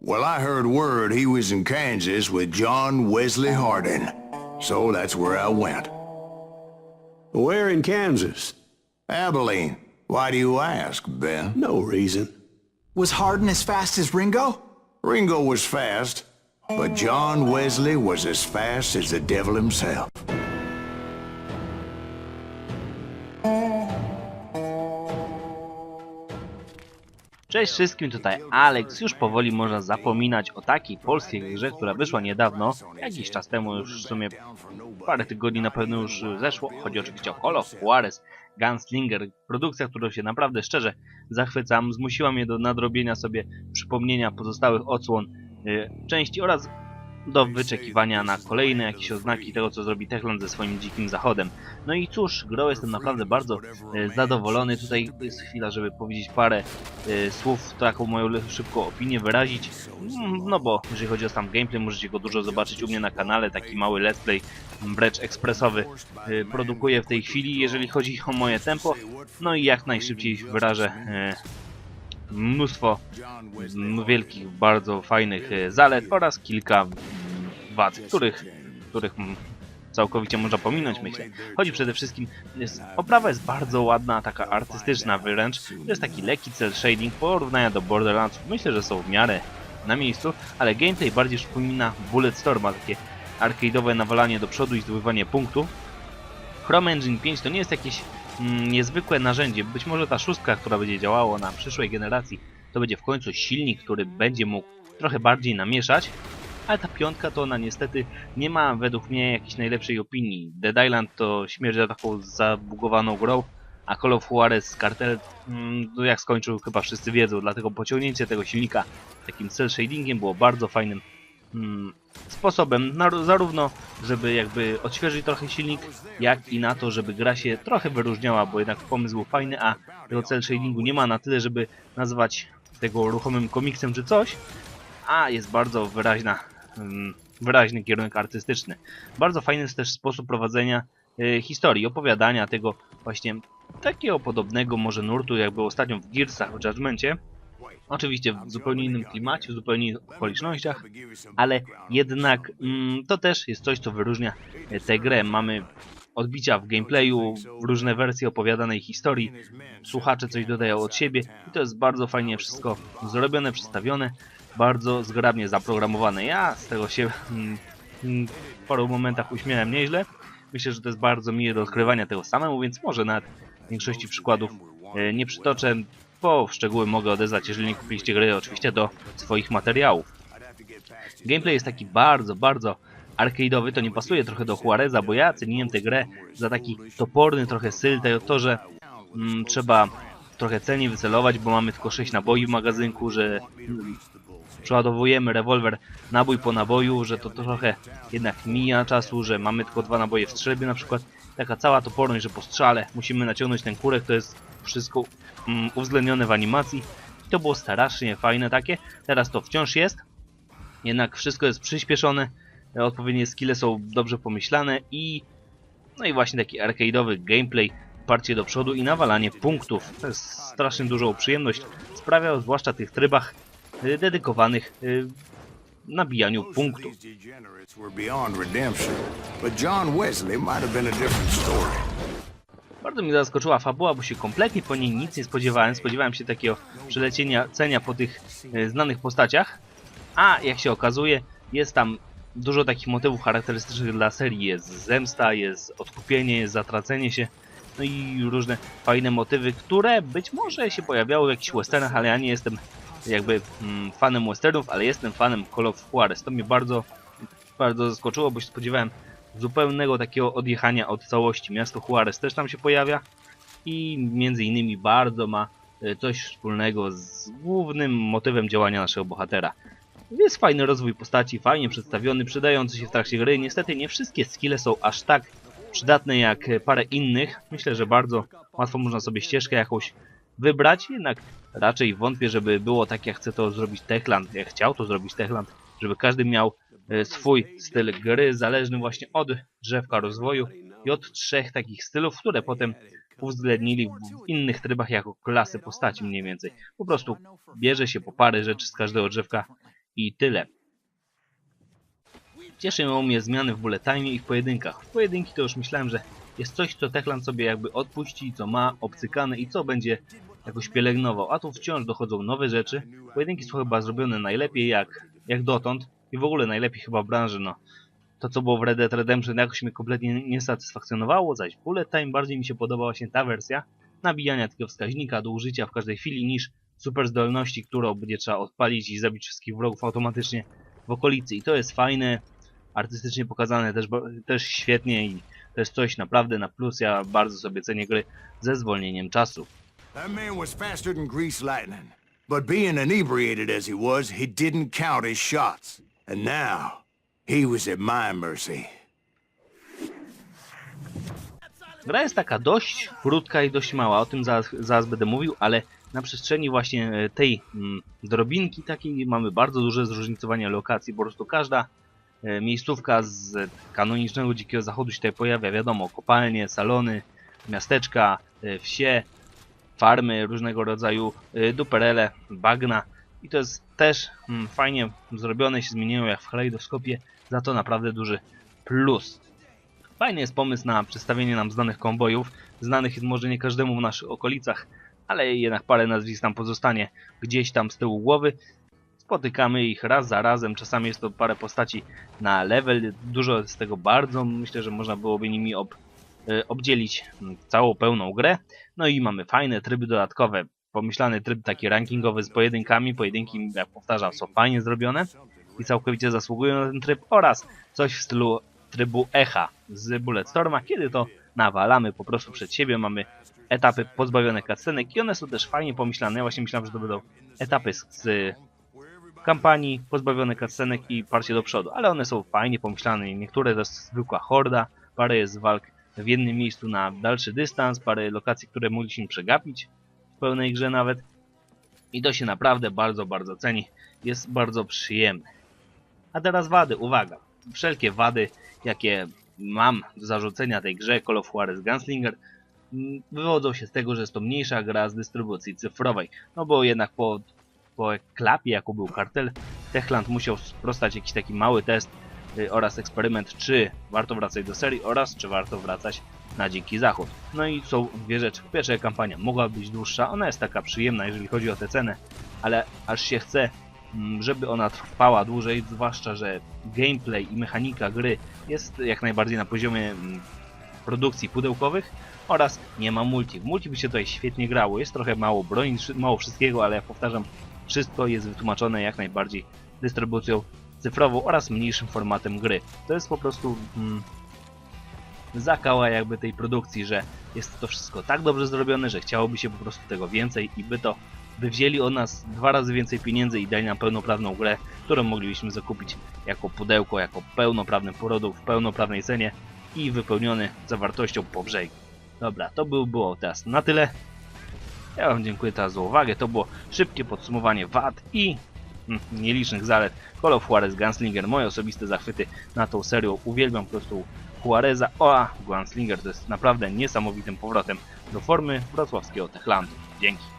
Well, I heard word he was in Kansas with John Wesley Hardin. So that's where I went. Where in Kansas? Abilene. Why do you ask, Ben? No reason. Was Hardin as fast as Ringo? Ringo was fast, but John Wesley was as fast as the devil himself. Cześć wszystkim, tutaj Alex. Już powoli można zapominać o takiej polskiej grze, która wyszła niedawno, jakiś czas temu, już w sumie parę tygodni na pewno już zeszło. Chodzi oczywiście o Call of Juarez Gunslinger, produkcja, którą się naprawdę szczerze zachwycam. Zmusiła mnie do nadrobienia sobie przypomnienia pozostałych odsłon y, części oraz do wyczekiwania na kolejne jakieś oznaki tego, co zrobi Techland ze swoim dzikim zachodem. No i cóż, grą jestem naprawdę bardzo e, zadowolony. Tutaj jest chwila, żeby powiedzieć parę e, słów, taką moją szybką opinię wyrazić. Mm, No bo jeżeli chodzi o sam gameplay, możecie go dużo zobaczyć u mnie na kanale, taki mały let's play, mm, wręcz ekspresowy e, produkuję w tej chwili, jeżeli chodzi o moje tempo. No i jak najszybciej wyrażę mnóstwo mm, wielkich, bardzo fajnych zalet oraz kilka mm, wad, których, których całkowicie można pominąć, myślę. Chodzi przede wszystkim, jest, oprawa jest bardzo ładna, taka artystyczna wręcz. To jest taki lekki cel shading, porównania do Borderlands, myślę, że są w miarę na miejscu, ale gameplay bardziej przypomina Bulletstorma, takie arcade'owe nawalanie do przodu i zdobywanie punktów. Chrome Engine 5 to nie jest jakieś mm, niezwykłe narzędzie. Być może ta szóstka, która będzie działało na przyszłej generacji, to będzie w końcu silnik, który będzie mógł trochę bardziej namieszać, ale ta piątka to ona niestety nie ma według mnie jakiejś najlepszej opinii. Dead Island to śmierć za taką zabugowaną grą, a Call of Juarez Cartel, mm, no jak skończył chyba wszyscy wiedzą, dlatego pociągnięcie tego silnika takim cel shadingiem było bardzo fajnym mm, sposobem, na, zarówno żeby jakby odświeżyć trochę silnik, jak i na to, żeby gra się trochę wyróżniała, bo jednak pomysł był fajny, a tego cel shadingu nie ma na tyle, żeby nazwać tego ruchomym komiksem czy coś, a jest bardzo wyraźna, wyraźny kierunek artystyczny. Bardzo fajny jest też sposób prowadzenia y, historii, opowiadania tego właśnie takiego podobnego może nurtu, jak było ostatnio w Gearsach, w Judgmencie. Oczywiście w zupełnie innym klimacie, w zupełnie innych okolicznościach, ale jednak mm, to też jest coś, co wyróżnia e, tę grę. Mamy odbicia w gameplayu, różne wersje opowiadanej historii, słuchacze coś dodają od siebie i to jest bardzo fajnie wszystko zrobione, przedstawione, bardzo zgrabnie zaprogramowane. Ja z tego się mm, mm, w paru momentach uśmiałem nieźle. Myślę, że to jest bardzo miłe do odkrywania tego samemu, więc może w większości przykładów e, nie przytoczę, bo w szczegóły mogę odezwać, jeżeli nie kupiliście gry, oczywiście do swoich materiałów. Gameplay jest taki bardzo, bardzo arcade'owy, to nie pasuje trochę do Juareza, bo ja ceniłem tę grę za taki toporny trochę styl, to, to że mm, trzeba trochę celnie wycelować, bo mamy tylko 6 naboi w magazynku, że przeładowujemy rewolwer nabój po naboju, że to trochę jednak mija czasu, że mamy tylko dwa naboje w strzelbie na przykład. Taka cała toporność, że po strzale musimy naciągnąć ten kurek, to jest wszystko mm, uwzględnione w animacji. I to było strasznie fajne takie. Teraz to wciąż jest, jednak wszystko jest przyspieszone, odpowiednie skille są dobrze pomyślane i no i właśnie taki arcade'owy gameplay, parcie do przodu i nawalanie punktów. To jest strasznie dużą przyjemność. Sprawia zwłaszcza w tych trybach dedykowanych y, nabijaniu punktów. Bardzo mnie zaskoczyła fabuła, bo się kompletnie po niej nic nie spodziewałem. Spodziewałem się takiego przelecienia cenia po tych e, znanych postaciach, a jak się okazuje, jest tam dużo takich motywów charakterystycznych dla serii. Jest zemsta, jest odkupienie, jest zatracenie się, no i różne fajne motywy, które być może się pojawiały w jakichś westernach, ale ja nie jestem jakby mm, fanem westernów, ale jestem fanem Call of Juarez. To mnie bardzo, bardzo zaskoczyło, bo się spodziewałem zupełnego takiego odjechania od całości. Miasto Juarez też tam się pojawia i między innymi bardzo ma e, coś wspólnego z głównym motywem działania naszego bohatera. Jest fajny rozwój postaci, fajnie przedstawiony, przydający się w trakcie gry. Niestety nie wszystkie skille są aż tak przydatne jak e, parę innych. Myślę, że bardzo łatwo można sobie ścieżkę jakąś wybrać, jednak raczej wątpię, żeby było tak jak chce to zrobić Techland, jak chciał to zrobić Techland, żeby każdy miał e, swój styl gry, zależny właśnie od drzewka rozwoju i od trzech takich stylów, które potem uwzględnili w innych trybach jako klasy postaci mniej więcej. Po prostu bierze się po parę rzeczy z każdego drzewka I tyle. Cieszą mnie zmiany w bullet time i w pojedynkach. W pojedynki to już myślałem, że jest coś, co Techland sobie jakby odpuści, co ma obcykane i co będzie jakoś pielęgnował. A tu wciąż dochodzą nowe rzeczy. Pojedynki są chyba zrobione najlepiej jak, jak dotąd i w ogóle najlepiej chyba w branży. No. To co było w Red Dead Redemption jakoś mnie kompletnie nie satysfakcjonowało, zaś w bullet time bardziej mi się podobała się ta wersja nabijania takiego wskaźnika do użycia w każdej chwili niż super zdolności, którą będzie trzeba odpalić i zabić wszystkich wrogów automatycznie w okolicy. I to jest fajne, artystycznie pokazane też, też świetnie i to jest coś naprawdę na plus. Ja bardzo sobie cenię gry ze zwolnieniem czasu. That man was faster than grease lightning. But being inebriated as he was, he didn't count his shots. And now, he was at my mercy. Gra jest taka dość krótka i dość mała, o tym zaraz, zaraz będę mówił, ale na przestrzeni właśnie e, tej mm, drobinki takiej mamy bardzo duże zróżnicowanie lokacji. Po prostu każda e, miejscówka z kanonicznego Dzikiego Zachodu się tutaj pojawia. Wiadomo, kopalnie, salony, miasteczka, e, wsie, farmy różnego rodzaju, e, duperele, bagna. I to jest też mm, fajnie zrobione, się zmieniają jak w kalejdoskopie, za to naprawdę duży plus. Fajny jest pomysł na przedstawienie nam znanych kombojów, znanych może nie każdemu w naszych okolicach, ale jednak parę nazwisk tam pozostanie gdzieś tam z tyłu głowy. Spotykamy ich raz za razem, czasami jest to parę postaci na level, dużo z tego bardzo, myślę, że można byłoby nimi ob, obdzielić mm, całą pełną grę. No i mamy fajne tryby dodatkowe, pomyślany tryb taki rankingowy z pojedynkami, pojedynki, jak powtarzam, są fajnie zrobione i całkowicie zasługują na ten tryb oraz coś w stylu trybu echa z Bulletstorma, kiedy to nawalamy po prostu przed siebie, mamy etapy pozbawione cutscenek i one są też fajnie pomyślane. Ja właśnie myślałem, że to będą etapy z, z kampanii, pozbawione cutscenek i parcie do przodu, ale one są fajnie pomyślane. Niektóre to jest zwykła horda, parę jest walk w jednym miejscu na dalszy dystans, parę lokacji, które mogliśmy przegapić w pełnej grze nawet. I to się naprawdę bardzo, bardzo ceni. Jest bardzo przyjemne. A teraz wady, uwaga. Wszelkie wady, jakie mam do zarzucenia tej grze Call of Juarez Gunslinger, wywodzą się z tego, że jest to mniejsza gra z dystrybucji cyfrowej. No bo jednak po, po klapie, jaką był kartel, Techland musiał sprostać jakiś taki mały test oraz eksperyment, czy warto wracać do serii oraz czy warto wracać na Dziki Zachód. No i są dwie rzeczy. Po pierwsze, kampania mogła być dłuższa, ona jest taka przyjemna, jeżeli chodzi o tę cenę, ale aż się chce, mm, żeby ona trwała dłużej, zwłaszcza, że gameplay i mechanika gry jest jak najbardziej na poziomie mm, produkcji pudełkowych oraz nie ma multi. W multi by się tutaj świetnie grało, jest trochę mało wszy- mało wszystkiego, ale jak powtarzam, wszystko jest wytłumaczone jak najbardziej dystrybucją cyfrową oraz mniejszym formatem gry. To jest po prostu mm, zakała jakby tej produkcji, że jest to wszystko tak dobrze zrobione, że chciałoby się po prostu tego więcej i by to by wzięli od nas dwa razy więcej pieniędzy i dali nam pełnoprawną grę, którą moglibyśmy zakupić jako pudełko, jako pełnoprawny produkt w pełnoprawnej cenie i wypełniony zawartością po brzegu. Dobra, to by było teraz na tyle. Ja Wam dziękuję teraz za uwagę. To było szybkie podsumowanie wad i nielicznych zalet Call of Juarez Gunslinger. Moje osobiste zachwyty na tą serią. Uwielbiam po prostu Juareza. A Gunslinger to jest naprawdę niesamowitym powrotem do formy wrocławskiego Techlandu. Dzięki.